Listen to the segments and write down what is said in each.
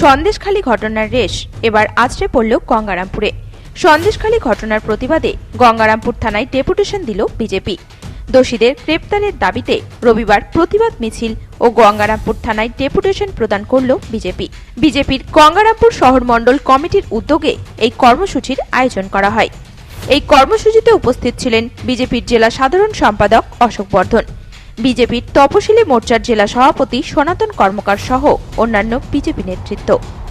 সন্দেশখালী ঘটনার রেশ এবার আছড়ে পড়ল গঙ্গারামপুরে। সন্দেশখালী ঘটনার প্রতিবাদে গঙ্গারামপুর থানায় ডেপুটেশন দিল বিজেপি। দোষীদের গ্রেপ্তারের দাবিতে রবিবার প্রতিবাদ মিছিল ও গঙ্গারামপুর থানায় ডেপুটেশন প্রদান করল বিজেপি। বিজেপির গঙ্গারামপুর শহর মণ্ডল কমিটির উদ্যোগে এই কর্মসূচির আয়োজন করা হয়। এই কর্মসূচিতে উপস্থিত ছিলেন বিজেপির জেলা সাধারণ সম্পাদক অশোক বর্ধন। বিজেপির তপশিলি মোর্চার জেলা সভাপতি সনাতন কর্মকার সহ অন্যান্য বিজেপি নেতৃত্ব।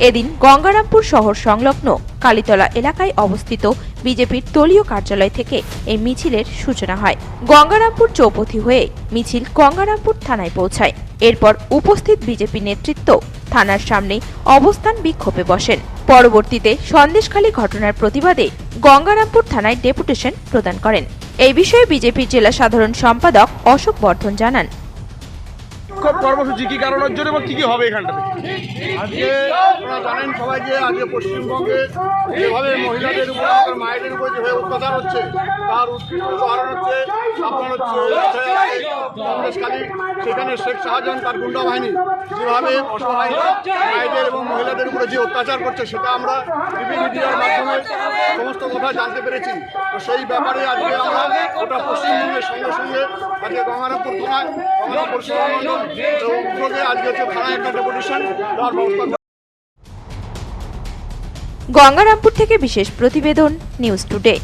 এদিন গঙ্গারামপুর শহর সংলগ্ন কালীতলা এলাকায় অবস্থিত বিজেপির দলীয় কার্যালয় থেকে এই মিছিলের সূচনা হয়। গঙ্গারামপুর চৌপথি হয়ে মিছিল গঙ্গারামপুর থানায় পৌঁছায়। এরপর উপস্থিত বিজেপি নেতৃত্ব থানার সামনে অবস্থান বিক্ষোভে বসেন। পরবর্তীতে সন্দেশখালী ঘটনার প্রতিবাদে গঙ্গারামপুর থানায় ডেপুটেশন প্রদান করেন। এই বিষয়ে বিজেপির জেলা সাধারণ সম্পাদক অশোক বর্ধন জানান। বিক্ষোভ কর্মসূচি কি কারণের জন্য এবং কি কি হবে এখানটাতে? আজকে আপনারা জানেন সবাই যে আজকে পশ্চিমবঙ্গে যেভাবে মহিলাদের উপর আমাদের মায়েদের উপর যেভাবে অত্যাচার হচ্ছে, তার উদাহরণ হচ্ছে আপনার হচ্ছে কংগ্রেসকালী সেখানে শেখ শাহজাহান তার গুন্ডা বাহিনী, যেভাবে অসহায় মায়েদের এবং মহিলাদের উপরে যে অত্যাচার করছে, সেটা আমরা টিভি মিডিয়ার মাধ্যমে সমস্ত কথা জানতে পেরেছি। তো সেই ব্যাপারে আজকে আমরা গোটা পশ্চিমবঙ্গের সঙ্গে সঙ্গে আজকে গঙ্গারামপুর থানায় গঙ্গারামপুর উদ্যোগে আজকে হচ্ছে থানায় একটা ডেপুটেশন দেওয়ার ব্যবস্থা গঙ্গারামপুর থেকে বিশেষ প্রতিবেদন নিউজ টুডে।